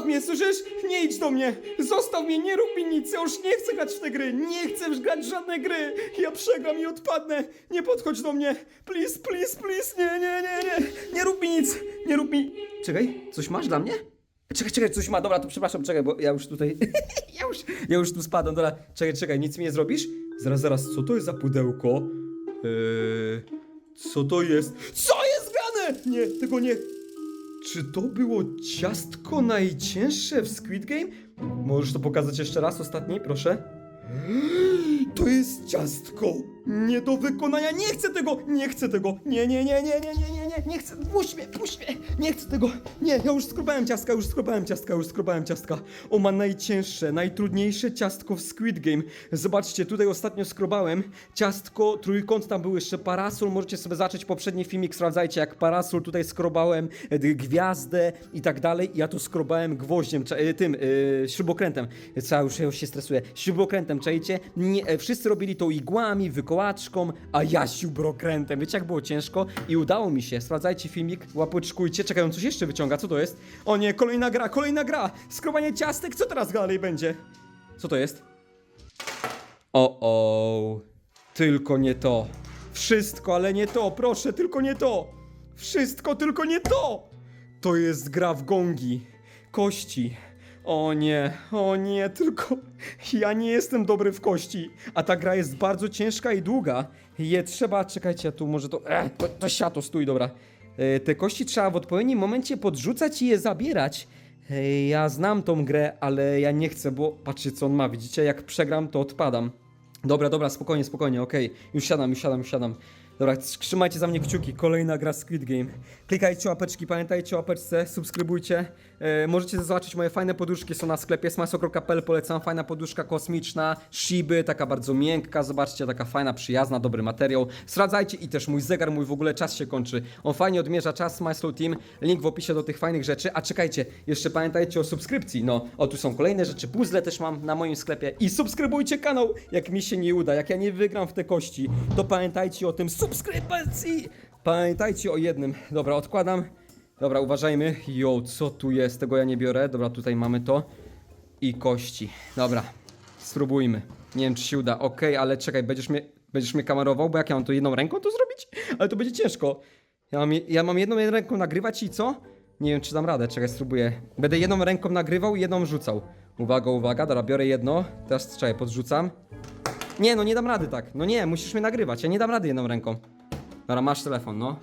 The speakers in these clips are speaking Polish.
Zostaw mnie, słyszysz? Nie idź do mnie! Zostaw mnie, nie rób mi nic! Ja już nie chcę grać w te gry! Nie chcę już grać w żadne gry! Ja przegram i odpadnę! Nie podchodź do mnie! Please, please, please! Nie, nie, nie, nie! Nie rób mi nic! Nie rób mi... Czekaj, coś masz dla mnie? Czekaj, czekaj, coś ma, dobra, to przepraszam, czekaj, bo ja już tutaj... ja, już, ja już tu spadam, dobra, czekaj, czekaj, nic mi nie zrobisz? Zaraz, zaraz, co to jest za pudełko? Eee, co to jest? Co jest grane? Nie, tego nie... Czy to było ciastko najcięższe w Squid Game? Możesz to pokazać jeszcze raz, ostatni, proszę? To jest ciastko! Nie do wykonania! Nie chcę tego! Nie chcę tego! Nie, nie, nie, nie, nie, nie, nie, nie, nie chcę! Puść mnie, puść mnie! Nie chcę tego! Nie, ja już skrobałem ciastka, już skrobałem ciastka, już skrobałem ciastka. O, ma najcięższe, najtrudniejsze ciastko w Squid Game. Zobaczcie, tutaj ostatnio skrobałem ciastko, trójkąt, tam był jeszcze parasol, możecie sobie zacząć poprzedni filmik, sprawdzajcie, jak parasol tutaj skrobałem, gwiazdę i tak dalej. Ja tu skrobałem gwoździem, e, tym, e, śrubokrętem. Co, już, już się stresuję. Śrubokrętem, czajcie? Nie, e, wszyscy robili to igłami, wykołaczką, a ja śrubokrętem. Wiecie, jak było ciężko? I udało mi się. Sprawdzajcie filmik, łapeczkujcie. Czekaj, on coś jeszcze wyciąga, co to jest? O nie, kolejna gra, kolejna gra! Skrobanie ciastek, co teraz dalej będzie? Co to jest? O, o, tylko nie to. Wszystko, ale nie to, proszę, tylko nie to. Wszystko, tylko nie to. To jest gra w gongi, kości. O nie, o nie, tylko ja nie jestem dobry w kości, a ta gra jest bardzo ciężka i długa. Je trzeba, czekajcie, ja tu może to, e, to, to siato, stój, dobra. E, te kości trzeba w odpowiednim momencie podrzucać i je zabierać. Ej, Ja znam tą grę, ale ja nie chcę, bo patrzcie co on ma, widzicie? Jak przegram, to odpadam. Dobra, dobra, spokojnie, spokojnie, okej. Już siadam, już siadam, już siadam. Dobra, trzymajcie za mnie kciuki. Kolejna gra Squid Game. Klikajcie łapeczki, pamiętajcie o łapeczce, subskrybujcie. E, możecie zobaczyć moje fajne poduszki, są na sklepie smaso.pl, polecam. Fajna poduszka kosmiczna, Shiby, taka bardzo miękka, zobaczcie, taka fajna, przyjazna, dobry materiał. Sprawdzajcie i też mój zegar, mój w ogóle czas się kończy. On fajnie odmierza czas, Smyslow Team, link w opisie do tych fajnych rzeczy. A czekajcie, jeszcze pamiętajcie o subskrypcji. No, o tu są kolejne rzeczy, puzzle też mam na moim sklepie. I subskrybujcie kanał, jak mi się nie uda, jak ja nie wygram w te kości, to pamiętajcie o tym subskrypcji. Pamiętajcie o jednym. Dobra, odkładam. Dobra, uważajmy. Jo, co tu jest? Tego ja nie biorę. Dobra, tutaj mamy to. I kości. Dobra, spróbujmy. Nie wiem, czy się uda. Okej, ale czekaj, będziesz mnie, będziesz mnie kamerował, bo jak ja mam to jedną ręką to zrobić? Ale to będzie ciężko. Ja mam, ja mam jedną ręką nagrywać i co? Nie wiem, czy dam radę. Czekaj, spróbuję. Będę jedną ręką nagrywał i jedną rzucał. Uwaga, uwaga. Dobra, biorę jedno. Teraz, czekaj, podrzucam. Nie, no nie dam rady tak. No nie, musisz mnie nagrywać. Ja nie dam rady jedną ręką. Dobra, masz telefon, no.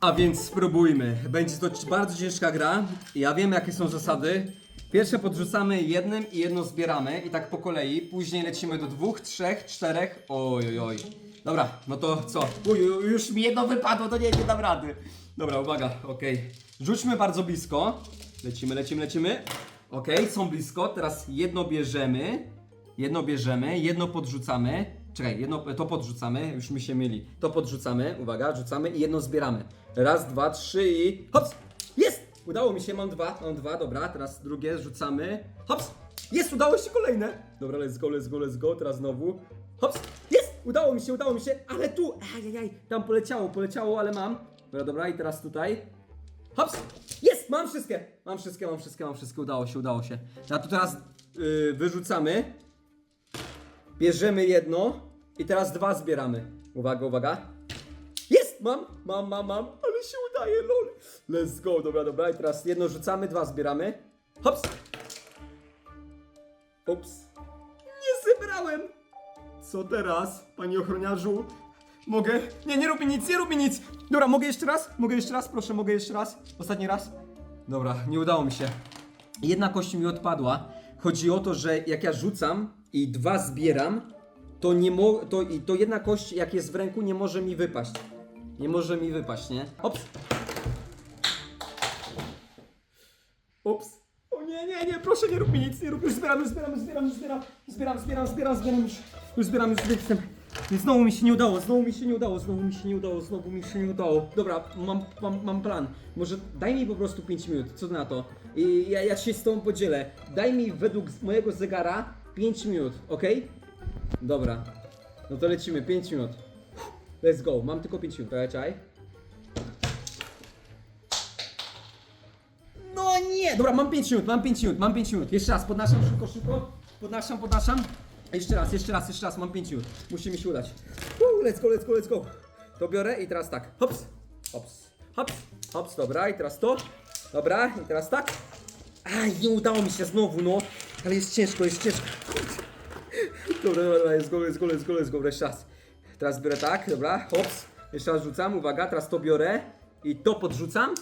A więc spróbujmy. Będzie to bardzo ciężka gra. Ja wiem, jakie są zasady. Pierwsze podrzucamy jednym i jedno zbieramy i tak po kolei. Później lecimy do dwóch, trzech, czterech. Oj, oj, oj. Dobra, no to co? Uj, już mi jedno wypadło, to nie, nie dam rady. Dobra, uwaga, okej. Rzućmy bardzo blisko. Lecimy, lecimy, lecimy. Okej, są blisko. Teraz jedno bierzemy. Jedno bierzemy, jedno podrzucamy. Czekaj, jedno, to podrzucamy, już mi się myli. To podrzucamy, uwaga, rzucamy i jedno zbieramy. Raz, dwa, trzy i hops! Jest! Udało mi się, mam dwa, mam dwa, dobra, teraz drugie rzucamy. Hops! Jest, udało się kolejne! Dobra, let's go, let's go, let's go, teraz znowu. Hops! Jest! Udało mi się, udało mi się, ale tu, ajajaj, tam poleciało, poleciało, ale mam. Dobra, dobra, i teraz tutaj. Hops! Jest! Mam wszystkie! Mam wszystkie, mam wszystkie, mam wszystkie, udało się, udało się. A tu teraz yy, wyrzucamy. Bierzemy jedno i teraz dwa zbieramy. Uwaga, uwaga. Jest! Mam, mam, mam, mam, ale się udaje, lol. Let's go, dobra, dobra. I teraz jedno rzucamy, dwa zbieramy. Hops! Ups. Nie zebrałem! Co teraz, panie ochroniarzu? Mogę? Nie, nie rób mi nic, nie rób mi nic! Dobra, mogę jeszcze raz? Mogę jeszcze raz? Proszę, mogę jeszcze raz? Ostatni raz? Dobra, nie udało mi się. Jedna kość mi odpadła. Chodzi o to, że jak ja rzucam i dwa zbieram, to nie mo to, i to jedna kość, jak jest w ręku, nie może mi wypaść. Nie może mi wypaść, nie? Ops! Ups. O nie, nie, nie, proszę nie rób mi nic, nie rób, już zbieram, już zbieram, już zbieram, już zbieram, zbieram, zbieram, zbieram, zbieram, już, już zbieram, już jestem. Znowu mi się nie udało, znowu mi się nie udało, znowu mi się nie udało, znowu mi się nie udało. Dobra, mam, mam, mam plan. Może daj mi po prostu 5 minut, co na to? I ja, ja się z tobą podzielę. Daj mi według mojego zegara 5 minut, ok? Dobra. No to lecimy, 5 minut. Let's go, mam tylko 5 minut, czekaj, czekaj. No nie, dobra, mam 5 minut, mam 5 minut, mam 5 minut. Jeszcze raz, podnaszam szybko, szybko. Podnaszam, podnaszam. Jeszcze raz, jeszcze raz, jeszcze raz, mam 5 minut. Musi mi się udać. Woo, let's go, let's go, let's go. To biorę i teraz tak. Hops, hops, hops, hops, dobra, i teraz to. Dobra, i teraz tak. Aj, nie udało mi się znowu, no. Ale jest ciężko, jest ciężko. Dobra, dobra, dobra, let's go, let's go, let's go, let's go, jeszcze raz. Teraz biorę tak, dobra, hops. Jeszcze raz rzucam, uwaga, teraz to biorę i to podrzucam.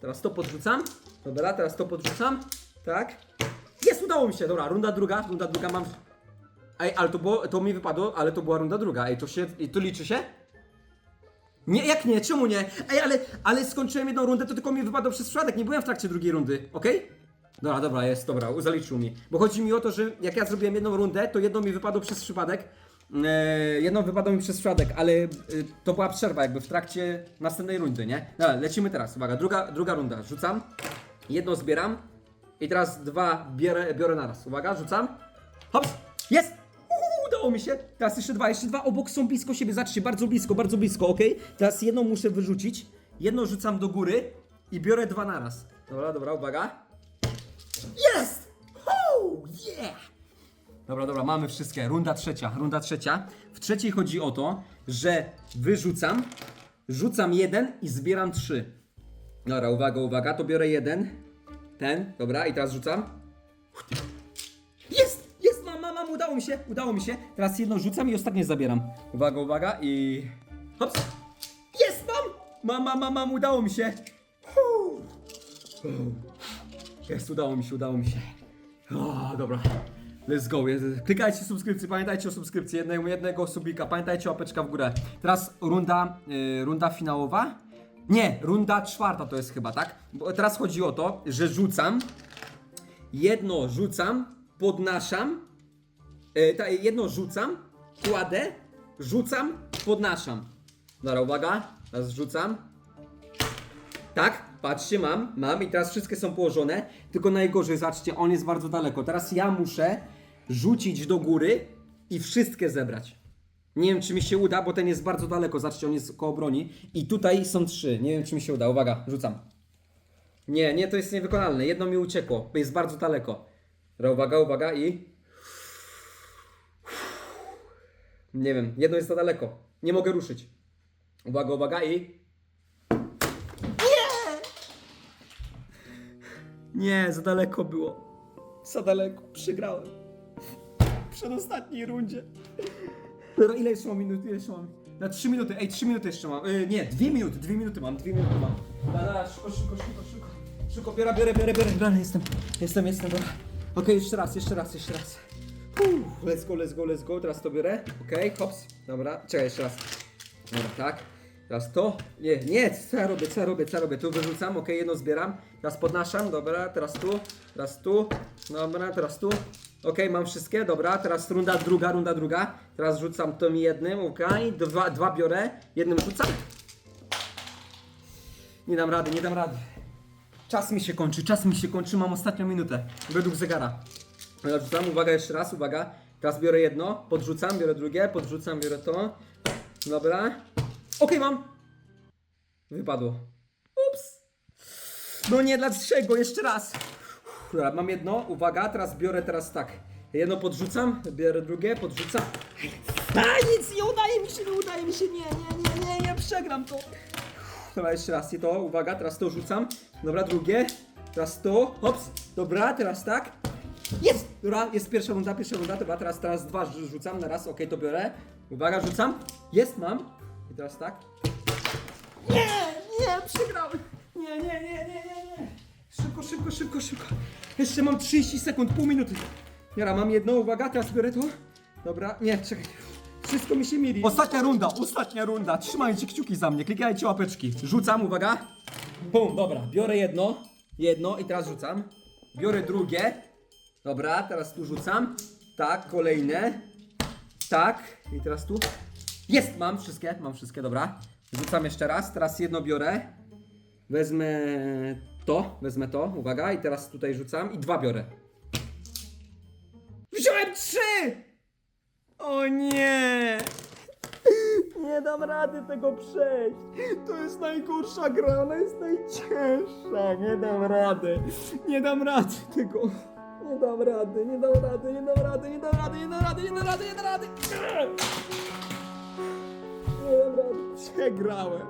Teraz to podrzucam. Dobra, teraz to podrzucam. Tak. Jest, udało mi się. Dobra, runda druga, runda druga mam. Ej, ale to było, to mi wypadło, ale to była runda druga. Ej, to się, i to liczy się? Nie, jak nie? Czemu nie? Ej, ale, ale skończyłem jedną rundę, to tylko mi wypadło przez przypadek. Nie byłem w trakcie drugiej rundy, okej? Dobra, dobra, jest, dobra, zaliczył mi. Bo chodzi mi o to, że jak ja zrobiłem jedną rundę, to jedną mi wypadło przez przypadek. E, jedną wypadło mi przez przypadek, ale e, to była przerwa jakby w trakcie następnej rundy, nie? Dobra, lecimy teraz, uwaga, druga, druga runda. Rzucam, jedno zbieram i teraz dwa biorę, biorę naraz. Uwaga, rzucam. Hops, jest! Udało mi się. Teraz jeszcze dwa, jeszcze dwa obok są blisko siebie, zobaczcie, bardzo blisko, bardzo blisko, ok? Teraz jedną muszę wyrzucić, jedno rzucam do góry i biorę dwa naraz. Dobra, dobra, uwaga. Jest! Oh, yeah! Dobra, dobra, mamy wszystkie. Runda trzecia, runda trzecia. W trzeciej chodzi o to, że wyrzucam, rzucam jeden i zbieram trzy. Dobra, uwaga, uwaga, to biorę jeden. Ten, dobra, i teraz rzucam. Jest! Jest, mam, mam, mam, udało mi się, udało mi się. Teraz jedno rzucam i ostatnie zabieram. Uwaga, uwaga i... Hops! Jest, mam! Mam, mam, mam, mam, udało mi się. Hu. Jest, udało mi się, udało mi się. O, dobra. Let's go. Klikajcie subskrypcję, pamiętajcie o subskrypcji jednego, jednego subika, pamiętajcie łapeczka w górę. Teraz runda, y, runda finałowa. Nie, runda czwarta to jest chyba, tak? Bo teraz chodzi o to, że rzucam, jedno rzucam, podnaszam, y, ta, jedno rzucam, kładę, rzucam, podnaszam. Dobra, uwaga, teraz rzucam, tak, patrzcie, mam, mam i teraz wszystkie są położone, tylko najgorzej, zobaczcie, on jest bardzo daleko. Teraz ja muszę rzucić do góry i wszystkie zebrać. Nie wiem, czy mi się uda, bo ten jest bardzo daleko, zobaczcie, on jest koło broni. I tutaj są trzy, nie wiem, czy mi się uda, uwaga, rzucam. Nie, nie, to jest niewykonalne, jedno mi uciekło, bo jest bardzo daleko. Dobra, uwaga, uwaga i... Nie wiem, jedno jest za daleko, nie mogę ruszyć. Uwaga, uwaga i... Nie, za daleko było. Za daleko, przegrałem. W przedostatniej rundzie. Dobra, ile jeszcze mam minut? Ile jeszcze mam? Na 3 minuty, ej, 3 minuty jeszcze mam. Yy, nie, 2 minuty, 2 minuty mam, 2 minuty mam. Dobra, dobra, szybko, szybko, szybko, szybko. Szybko, biorę, biorę, biorę, biorę, biorę, jestem, jestem, jestem, dobra. Okej, jeszcze raz, jeszcze raz, jeszcze raz. Uff, let's go, let's go, let's go, teraz to biorę. Okej, hops, dobra, czekaj, jeszcze raz. Dobra, tak. Teraz to. Nie, nie, co ja robię, co ja robię, co ja robię. Tu wyrzucam, ok, jedno zbieram. Teraz podnaszam, dobra, teraz tu, teraz tu, dobra, teraz tu. Ok, mam wszystkie, dobra, teraz runda druga, runda druga. Teraz rzucam tym jednym, ok, dwa, dwa biorę, jednym rzucam. Nie dam rady, nie dam rady. Czas mi się kończy, czas mi się kończy, mam ostatnią minutę, według zegara. Rzucam, uwaga, jeszcze raz, uwaga. Teraz biorę jedno, podrzucam, biorę drugie, podrzucam, biorę to. Dobra. Okej, mam. Wypadło. Ups. No nie, dlaczego? Jeszcze raz. Dobra, mam jedno, uwaga, teraz biorę teraz tak. Jedno podrzucam, biorę drugie, podrzucam. A, nic nie udaje mi się, nie udaje mi się, nie, nie, nie, nie, nie, przegram to. Uff, Dobra, jeszcze raz, i to, uwaga, teraz to rzucam. Dobra, drugie. Teraz to, hops. Dobra, teraz tak. Jest! Dobra, jest pierwsza runda, pierwsza runda, dobra, teraz, teraz dwa rzu- rzucam na raz, okej, to biorę. Uwaga, rzucam. Jest, mam. I teraz tak. Nie, nie, przegrałem. Nie, nie, nie, nie, nie, nie. Szybko, szybko, szybko, szybko. Jeszcze mam 30 sekund, pół minuty. Dobra, mam jedną, uwaga, teraz biorę to. Dobra, nie, czekaj. Wszystko mi się mili. Ostatnia runda, ostatnia runda. Trzymajcie kciuki za mnie, klikajcie łapeczki. Rzucam, uwaga. Pum, dobra, biorę jedno, jedno i teraz rzucam. Biorę drugie. Dobra, teraz tu rzucam. Tak, kolejne. Tak, i teraz tu. Jest, mam wszystkie, mam wszystkie, dobra. Rzucam jeszcze raz, teraz jedno biorę. Wezmę to, wezmę to, uwaga, i teraz tutaj rzucam i dwa biorę. Wziąłem trzy! O nie! Nie dam rady tego przejść. To jest najgorsza gra, ona jest najcięższa. Nie dam rady. Nie dam rady tego. Nie dam rady, nie dam rady, nie dam rady, nie dam rady, nie dam rady, nie dam rady, nie dam rady. Nie dam rady. Przegrałem.